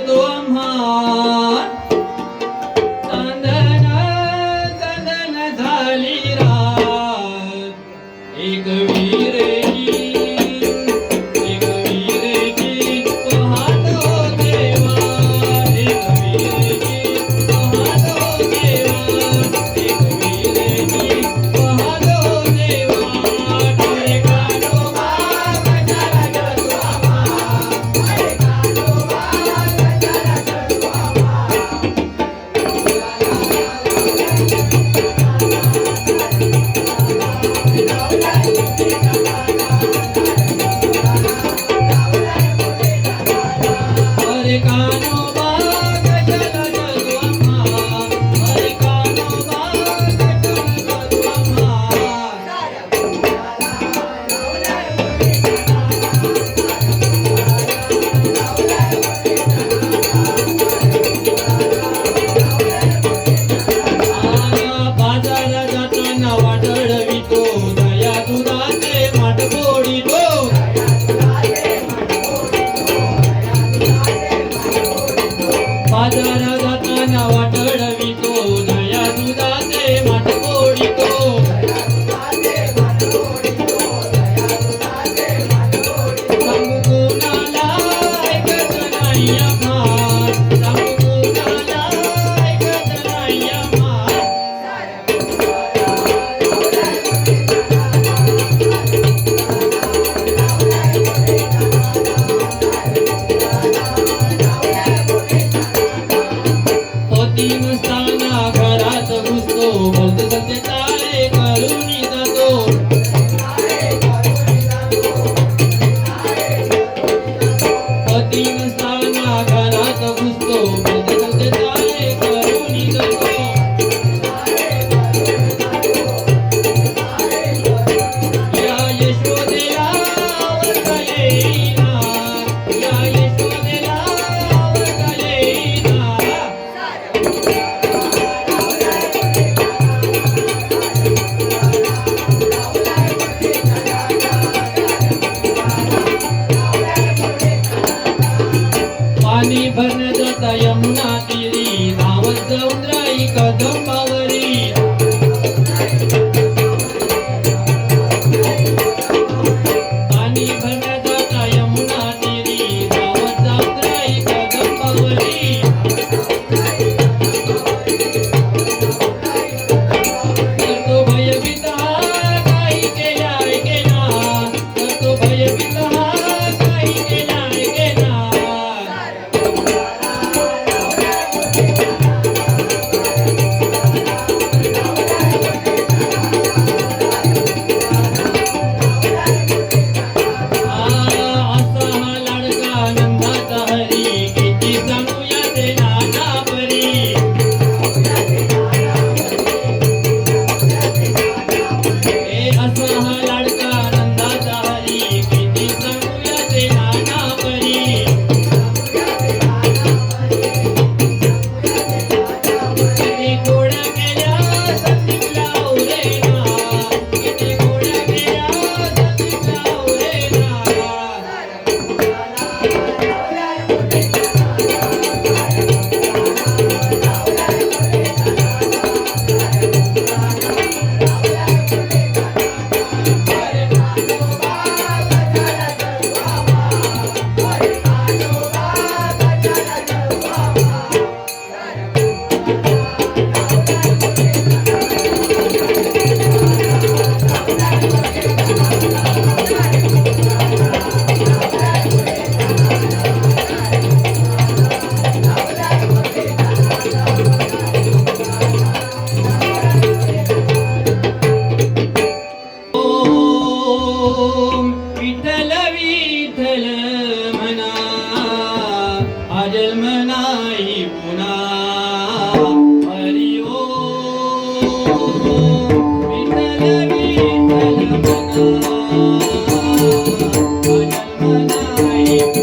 তো আমার Bonito.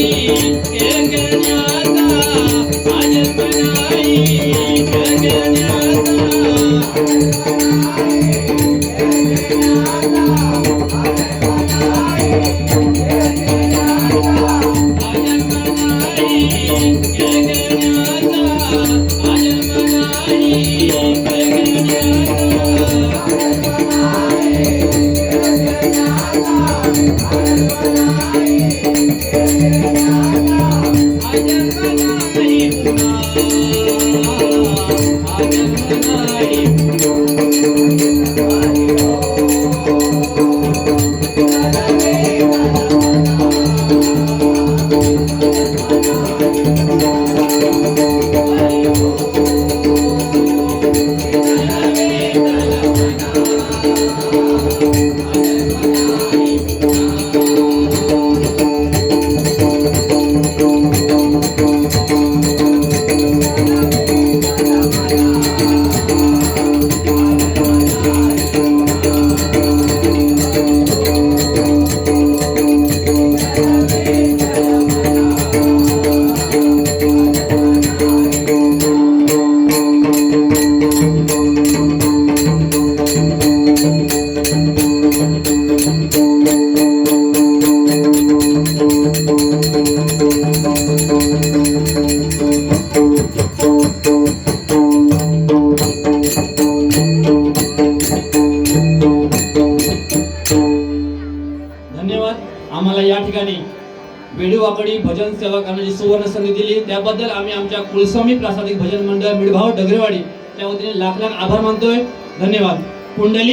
नाही खेळण्याचा आम्हाला या ठिकाणी वेडूवाकडी भजन सेवा करण्याची सुवर्ण संधी दिली. त्याबद्दल आम्ही आमच्या कुलस्वामी प्रासादिक भजन मंडळ मिळभाव डगरेवाडी त्या वतीने लाख लाख आभार मानतोय. धन्यवाद. कुंडली